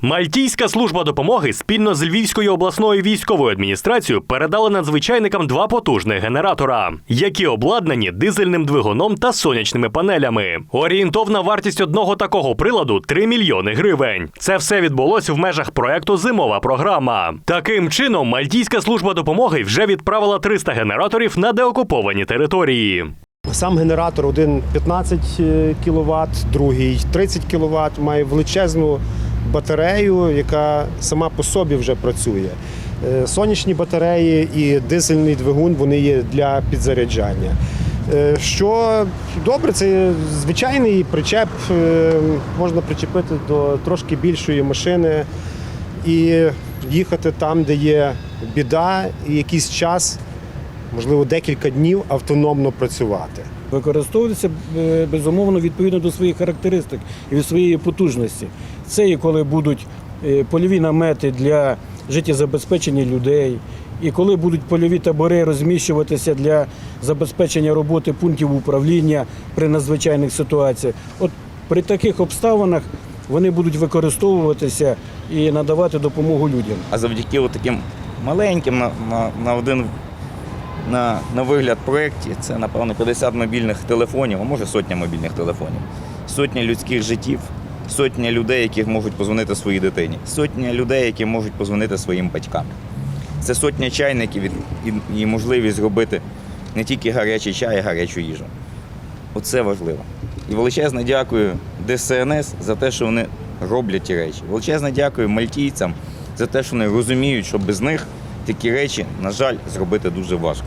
Мальтійська служба допомоги спільно з Львівською обласною військовою адміністрацією передали надзвичайникам два потужних генератора, які обладнані дизельним двигуном та сонячними панелями. Орієнтовна вартість одного такого приладу 3 мільйони гривень. Це все відбулося в межах проекту Зимова програма. Таким чином, Мальтійська служба допомоги вже відправила 300 генераторів на деокуповані території. Сам генератор один 15 кВт, другий 30 кВт, має величезну батарею, яка сама по собі вже працює. Е, Сонячні батареї і дизельний двигун вони є для підзаряджання. Е, Що добре, це звичайний причеп, е, можна причепити до трошки більшої машини і їхати там, де є біда, і якийсь час, можливо, декілька днів автономно працювати. використовуватися е, безумовно відповідно до своїх характеристик і від своєї потужності. Це і коли будуть е, польові намети для життєзабезпечення людей, і коли будуть польові табори розміщуватися для забезпечення роботи пунктів управління при надзвичайних ситуаціях. От при таких обставинах вони будуть використовуватися і надавати допомогу людям. А завдяки таким маленьким на, на, на один на, на вигляд проєкті це, напевно, 50 мобільних телефонів, а може сотня мобільних телефонів, сотня людських життів, сотня людей, які можуть позвонити своїй дитині, сотня людей, які можуть позвонити своїм батькам. Це сотня чайників і можливість зробити не тільки гарячий чай, а гарячу їжу. Оце важливо. І величезне дякую ДСНС за те, що вони роблять ті речі. Величезне дякую мальтійцям за те, що вони розуміють, що без них такі речі, на жаль, зробити дуже важко.